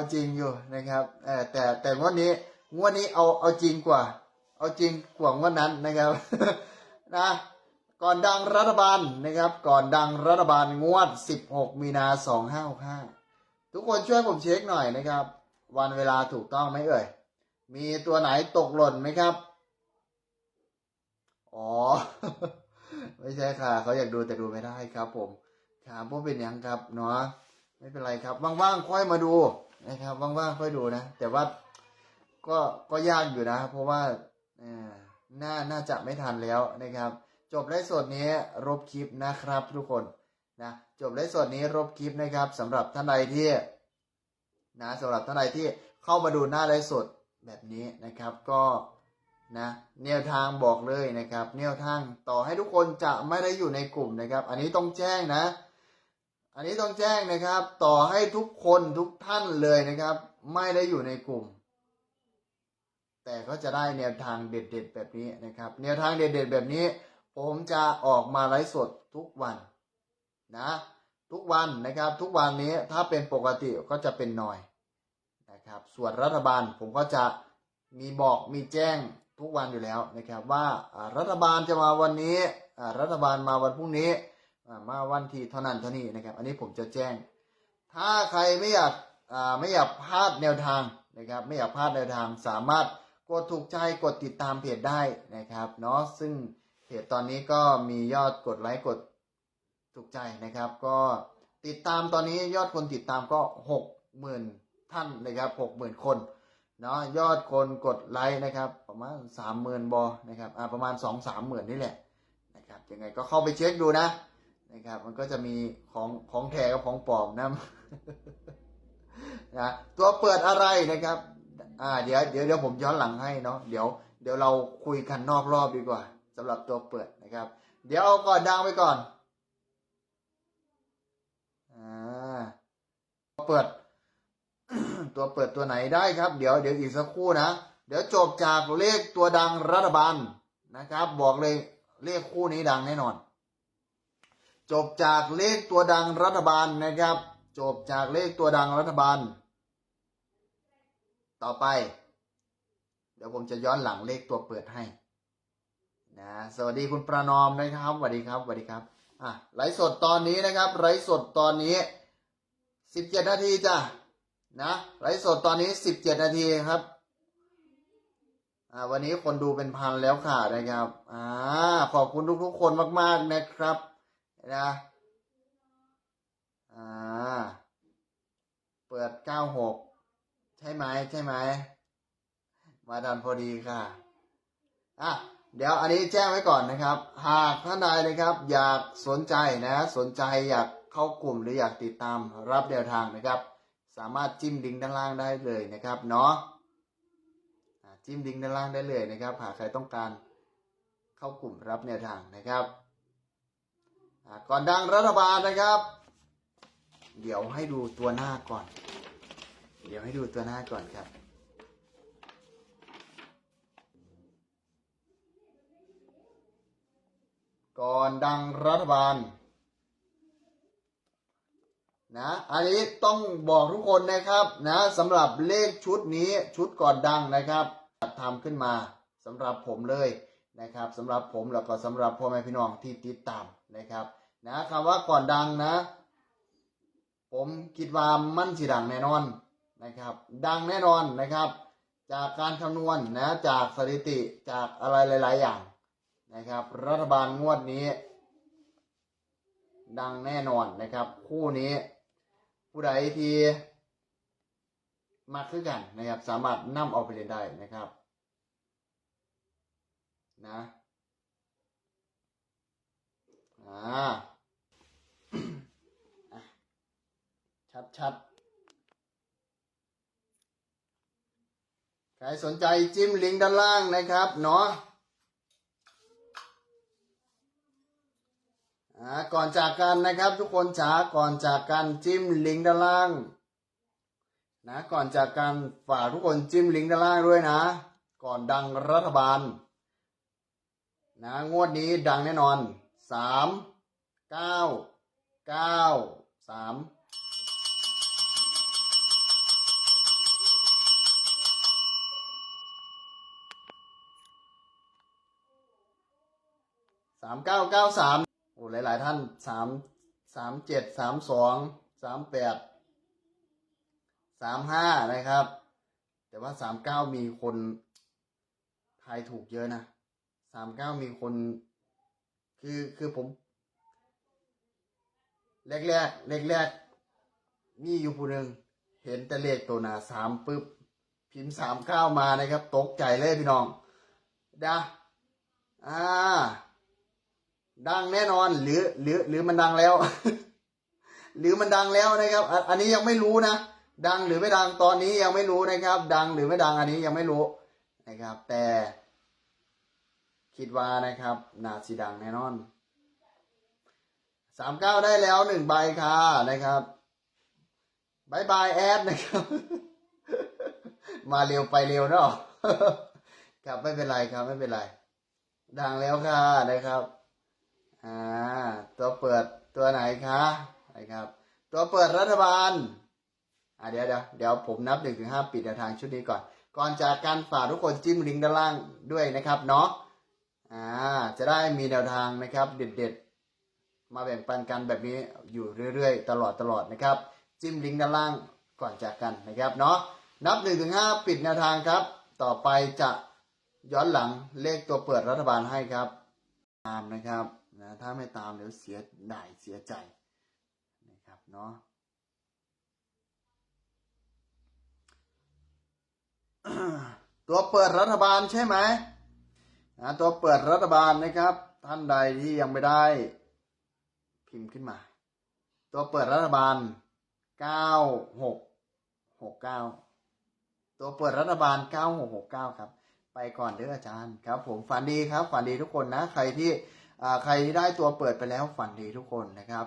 เอาจริงอยู่นะครับเออแต่แต่งวดนี้งวดนี้เอาเอาจริงกว่า เอาจริงกว่างวดนั้นนะครับนะก่อนดังรัฐบาลนะครับ ก่อนดังรัฐบาลงวด 16 มีนา 2565 ทุกคนช่วยผมเช็คหน่อยนะครับ วันเวลาถูกต้องไหมเอ่ย มีตัวไหนตกหล่นไหมครับ อ๋อ ไม่ใช่ค่ะ เขาอยากดูแต่ดูไม่ได้ครับผมถามพวกเป็นยังครับเนาะไม่เป็นไรครับว่างๆค่อยมาดู นะครับว่างๆค่อยดูนะ แต่ว่าก็ก็ยากอยู่นะ เพราะว่าน่าน่าจะไม่ทันแล้วนะครับ จบไลฟ์สดนี้รบคลิปนะครับทุกคนนะจบไลฟ์สดนี้รบคลิปนะครับสำหรับท่านใดที่นะสำหรับท่านใดที่เข้ามาดูหน้าไลฟ์สดแบบนี้นะครับก็นะแนวทางบอกเลยนะครับแนวทางต่อให้ทุกคนจะไม่ได้อยู่ในกลุ่มนะครับ อันนี้ต้องแจ้งนะ อันนี้ต้องแจ้งนะครับ ต่อให้ทุกคนทุกท่านเลยนะครับ ไม่ได้อยู่ในกลุ่ม แต่ก็จะได้แนวทางเด็ด ๆ แบบนี้นะครับ แนวทางเด็ด ๆ แบบนี้ ผมจะออกมาไลฟ์สดทุกวันนะ ทุกวันนะครับ ทุกวันนี้ถ้าเป็นปกติก็จะเป็นหน่อยนะครับ ส่วนรัฐบาลผมก็จะมีบอกมีแจ้งทุกวันอยู่แล้วนะครับ ว่ารัฐบาลจะมาวันนี้รัฐบาลมาวันพรุ่งนี้ มาวันที่เท่านั้นเท่านี้นะครับ อันนี้ผมจะแจ้ง ถ้าใครไม่อยากไม่อยากพลาดแนวทางนะครับ ไม่อยากพลาดแนวทางสามารถกดถูกใจกดติดตามเพจได้นะครับเนาะซึ่งเพจตอนนี้ก็มียอดกดไลค์กดถูกใจนะครับ ก็ติดตามตอนนี้ยอดคนติดตามก็หกหมื่นท่านนะครับหกหมื่นคนเนาะยอดคนกดไลค์นะครับ ประมาณสามหมื่นบอนะครับอ่าประมาณสองสามหมื่นนี่แหละนะครับยังไงก็เข้าไปเช็คดูนะ นะครับ มันก็จะมีของของแท้กับของปลอมนะนะตัวเปิดอะไรนะครับ อ่า เดี๋ยวเดี๋ยวเดี๋ยวผมย้อนหลังให้เนาะเดี๋ยวเดี๋ยวเราคุยกันนอกรอบดีกว่าสำหรับตัวเปิดนะครับ เดี๋ยวเอาก่อนดังไปก่อนอ่าเปิด ตัวเปิดตัวไหนได้ครับ เดี๋ยวเดี๋ยวอีกสักครู่นะเดี๋ยวจบจากเลขตัวดังรัฐบาลนะครับ บอกเลยเลขคู่นี้ดังแน่นอน จบจากเลขตัวดังรัฐบาลนะครับ จบจากเลขตัวดังรัฐบาล ต่อไป เดี๋ยวผมจะย้อนหลังเลขตัวเปิดให้นะสวัสดีคุณประนอมนะครับสวัสดีครับสวัสดีครับอะไลฟ์สดตอนนี้นะครับไลฟ์สดตอนนี้สิบเจ็ดนาทีจ้ะนะไลฟ์สดตอนนี้สิบเจ็ดนาทีครับอ่าวันนี้คนดูเป็นพันแล้วค่ะนะครับอ่าขอบคุณทุกๆคนมากๆนะครับ นะอ่าเปิดเก้าหกใช่ไหมใช่ไหมมาดันพอดีค่ะอะเดี๋ยวอันนี้แจ้งไว้ก่อนนะครับ หากท่านใดนะครับ อยากสนใจนะ สนใจอยากเข้ากลุ่มหรืออยากติดตามรับแนวทางนะครับ สามารถจิ้มลิงก์ด้านล่างได้เลยนะครับเนาะจิ้มลิงก์ด้านล่างได้เลยนะครับ หากใครต้องการเข้ากลุ่มรับแนวทางนะครับ ก่อนดังรัฐบาลนะครับ เดี๋ยวให้ดูตัวหน้าก่อน เดี๋ยวให้ดูตัวหน้าก่อนครับ ก่อนดังรัฐบาลนะอันนี้ต้องบอกทุกคนนะครับนะสำหรับเลขชุดนี้ชุดก่อนดังนะครับทำขึ้นมาสำหรับผมเลยนะครับสำหรับผมแล้วก็สำหรับพ่อแม่พี่น้องที่ติดตามนะครับ นะคำว่าก่อนดังนะ ผมคิดว่ามันสิดังแน่นอนนะครับ ดังแน่นอนนะครับ จากการคำนวณนะจากสถิติจากอะไรหลาย ๆ อย่างนะครับ รัฐบาลงวดนี้ ดังแน่นอนนะครับ คู่นี้ ผู้ใดที่มาคือกันนะครับ สามารถนำเอาไปเล่นได้นะครับ นะ อ่าชัดชัดใครสนใจจิ้มลิงก์ด้านล่างนะครับเนาะอ่าก่อนจากกันนะครับทุกคนจ๋าก่อนจากกันจิ้มลิงก์ด้านล่างนะก่อนจากกันฝากทุกคนจิ้มลิงก์ด้านล่างด้วยนะ ก่อนดังรัฐบาลนะงวดนี้ดังแน่นอน สามเก้าเก้าสามสามเก้าเก้าสามโอ้หลาย ๆ ท่านสามสามเจ็ดสามสองสามแปดสามห้านะครับ แต่ว่าสามเก้ามีคนทายถูกเยอะนะสามเก้ามีคน คือคือผมแรกแรกแรกแรกมีอยู่ผู้หนึ่งเห็นแต่เลขตัวหนาสามปึ๊บพิมพ์สามเก้ามานะครับ ตกใจเลยพี่น้องดาอ่า ดังแน่นอนหรือหรือหรือมันดังแล้ว หรือมันดังแล้วนะครับ อันนี้ยังไม่รู้นะดังหรือไม่ดังตอนนี้ยังไม่รู้นะครับ ดังหรือไม่ดังอันนี้ยังไม่รู้นะครับ แต่ คิดว่านะครับนาสีดังแน่นอนสามเก้าได้แล้วหนึ่งใบค่ะนะครับบายบายแอดนะครับ มาเร็วไปเร็วเนาะครับไม่เป็นไรครับไม่เป็นไร ดังแล้วค่ะนะครับอ่าตัวเปิดตัวไหนคะนะครับ ตัวเปิดรัฐบาลอ่าเดี๋ยวเดี๋ยวเดี๋ยวผมนับหนึ่งถึงห้าปิดแนวทางชุดนี้ก่อน ก่อนจากการฝากทุกคนจิ้มลิงก์ด้านล่างด้วยนะครับเนาะ อ่าจะได้มีแนวทางนะครับเด็ดๆ มาแบ่งปันกันแบบนี้อยู่เรื่อยๆ ตลอดตลอดนะครับ จิ้มลิงก์ด้านล่างก่อนจากกันนะครับเนาะนับหนึ่งถึงห้าปิดแนวทางครับ ต่อไปจะย้อนหลังเลขตัวเปิดรัฐบาลให้ครับ ตามนะครับนะถ้าไม่ตามเดี๋ยวเสียดายเสียใจนะครับเนาะตัวเปิดรัฐบาลใช่ไหม นะตัวเปิดรัฐบาลนะครับ ท่านใดที่ยังไม่ได้พิมพ์ขึ้นมา ตัวเปิดรัฐบาลเก้าหกหกเก้าตัวเปิดรัฐบาลเก้าหกหกเก้าครับ ไปก่อนเด้ออาจารย์ครับ ผมฝันดีครับ ฝันดีทุกคนนะ ใครที่ใครที่ได้ตัวเปิดไปแล้วฝันดีทุกคนนะครับ